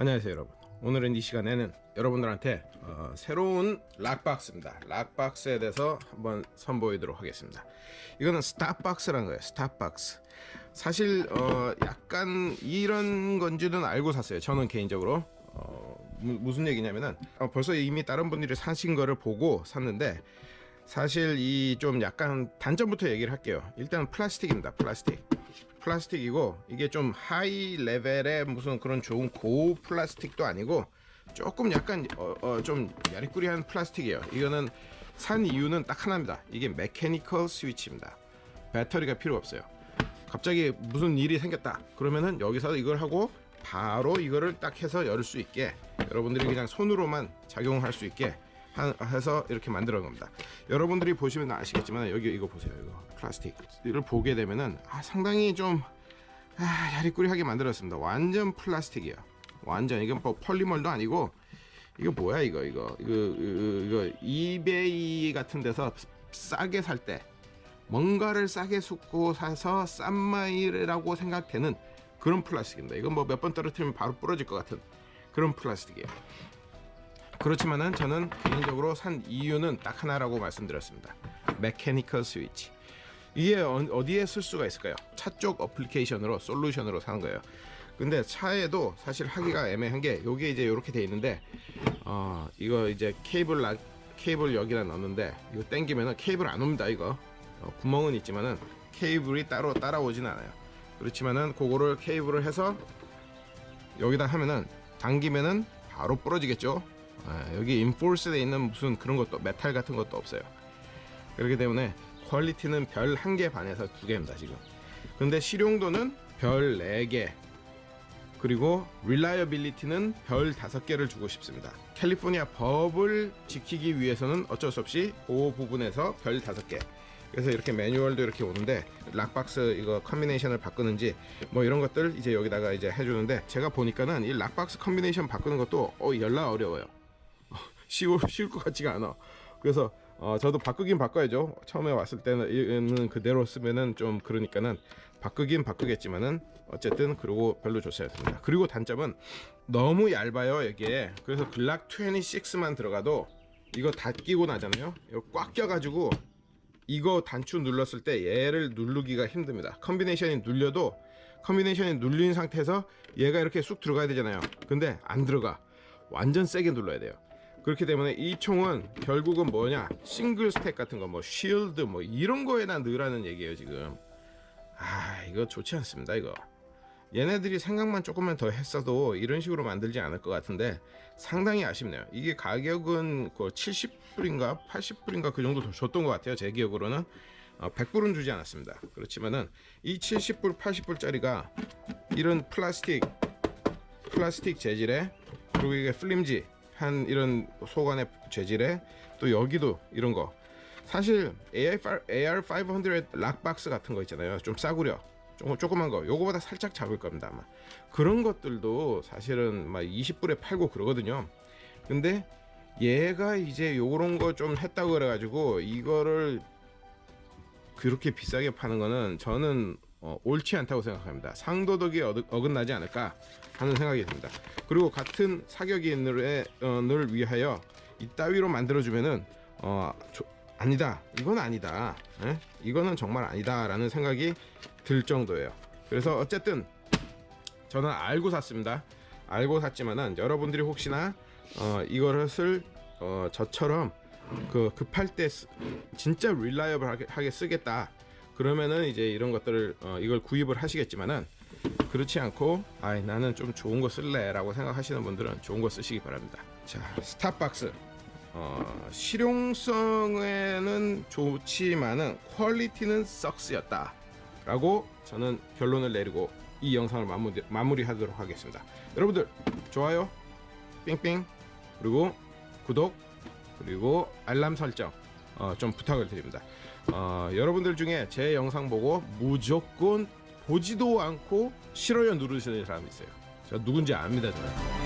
안녕하세요 여러분. 오늘은 이 시간에는 여러분들한테 어, 새로운 락박스입니다. 락박스에 대해서 한번 선보이도록 하겠습니다. 이거는 스탑박스라는 거예요 스탑박스. 사실 어, 약간 이런 건지는 알고 샀어요 저는 개인적으로. 어, 무, 무슨 얘기냐면은 어, 벌써 이미 다른 분들이 사신 거를 보고 샀는데 사실 이 좀 약간 단점부터 얘기를 할게요. 일단 플라스틱입니다 플라스틱 플라스틱이고 이게 좀 하이 레벨의 무슨 그런 좋은 고 플라스틱도 아니고 조금 약간 어, 어, 좀 야리꾸리한 플라스틱이에요. 이거는 산 이유는 딱 하나입니다. 이게 메케니컬 스위치입니다. 배터리가 필요 없어요. 갑자기 무슨 일이 생겼다. 그러면은 여기서 이걸 하고 바로 이거를 딱 해서 열 수 있게 여러분들이 그냥 손으로만 작용할 수 있게 하- 해서 이렇게 만들어 겁니다. 여러분들이 보시면 아시겠지만 여기 이거 보세요. 이거 플라스틱 이를 보게 되면은 아, 상당히 좀 아, 야리꾸리하게 만들었습니다. 완전 플라스틱이에요. 완전 이건 뭐 폴리멀도 아니고 이거 뭐야 이거 이거 이거 이거, 이거 이베이 같은 데서 싸게 살 때 뭔가를 싸게 쏟고 사서 싼 마일이라고 생각되는 그런 플라스틱입니다. 이건 뭐 몇 번 떨어뜨리면 바로 부러질 것 같은 그런 플라스틱이에요. 그렇지만은 저는 개인적으로 산 이유는 딱 하나라고 말씀드렸습니다. 메케니컬 스위치. 이게 어- 어디에 쓸 수가 있을까요? 차 쪽 어플리케이션으로 솔루션으로 사는 거예요. 근데 차에도 사실 하기가 애매한 게 여기 이제 이렇게 돼 있는데 어 이거 이제 케이블 라, 케이블 여기다 넣는데 이거 당기면은 케이블 안 옵니다 이거 어, 구멍은 있지만은 케이블이 따로 따라오진 않아요. 그렇지만은 그거를 케이블을 해서 여기다 하면은 당기면은 바로 부러지겠죠. 아, 여기 인포스돼 있는 무슨 그런 것도 메탈 같은 것도 없어요. 그렇기 때문에 퀄리티는 별 한 개 반에서 두 개입니다 지금. 근데 실용도는 별네 개. 그리고 릴라이어빌리티는 별 다섯 개를 주고 싶습니다. 캘리포니아 법을 지키기 위해서는 어쩔 수 없이 그 부분에서 별 다섯 개. 그래서 이렇게 매뉴얼도 이렇게 오는데 락박스 이거 컨비네이션을 바꾸는지 뭐 이런 것들 이제 여기다가 이제 해주는데 제가 보니까는 이 락박스 컨비네이션 바꾸는 것도 어 열나 어려워요. 쉬울 쉬울 것 같지가 않아. 그래서 어, 저도 바꾸긴 바꿔야죠. 처음에 왔을 때는 그대로 쓰면은 좀 그러니까는 바꾸긴 바꾸겠지만은 어쨌든 그리고 별로 좋지 않습니다. 그리고 단점은 너무 얇아요 여기에. 그래서 글락 26만 들어가도 이거 다 끼고 나잖아요. 이거 꽉 껴가지고 이거 단추 눌렀을 때 얘를 누르기가 힘듭니다. 컨비네이션이 눌려도 컨비네이션이 눌린 상태에서 얘가 이렇게 쑥 들어가야 되잖아요. 근데 안 들어가. 완전 세게 눌러야 돼요. 그렇기 때문에 이 총은 결국은 뭐냐? 싱글 스택 같은 거 뭐 쉴드 뭐 이런 거에나 넣으라는 얘기예요 지금. 아 이거 좋지 않습니다 이거. 얘네들이 생각만 조금만 더 했어도 이런 식으로 만들지 않을 것 같은데 상당히 아쉽네요. 이게 가격은 그 70불인가 80불인가 그 정도 더 줬던 것 같아요 제 기억으로는. 어, 100불은 주지 않았습니다. 그렇지만은 이 70불 80불짜리가 이런 플라스틱 플라스틱 재질에 그리고 이게 플림지 한 이런 소관의 재질에 또 여기도 이런 거. 사실 AR500 락박스 같은 거 있잖아요. 좀 싸구려. 조금 조그만 거. 요거보다 살짝 작을 겁니다 아마. 그런 것들도 사실은 막 20불에 팔고 그러거든요. 근데 얘가 이제 요런 거 좀 했다고 그래가지고 이거를 그렇게 비싸게 파는 거는 저는 어, 옳지 않다고 생각합니다. 상도덕이 어긋, 어긋나지 않을까 하는 생각이 듭니다. 그리고 같은 사격인을 어, 늘 위하여 이따위로 만들어주면은 어, 조- 아니다. 이건 아니다. 에? 이거는 정말 아니다라는 생각이 들 정도예요. 그래서 어쨌든 저는 알고 샀습니다. 알고 샀지만은 여러분들이 혹시나 어, 이것을 어, 저처럼 그 급할 때 쓰- 진짜 릴라이어블하게 하게 쓰겠다. 그러면은 이제 이런 것들을 어, 이걸 구입을 하시겠지만은 그렇지 않고 아 나는 좀 좋은 거 쓸래 라고 생각하시는 분들은 좋은 거 쓰시기 바랍니다. 자 스탑박스 어, 실용성에는 좋지만은 퀄리티는 썩스였다 라고 저는 결론을 내리고 이 영상을 마무리, 마무리하도록 하겠습니다. 여러분들 좋아요, 삥삥 그리고 구독 그리고 알람 설정 어, 좀 부탁을 드립니다. 어, 여러분들 중에 제 영상 보고 무조건 보지도 않고 싫어요 누르시는 사람이 있어요. 저 누군지 압니다, 저는.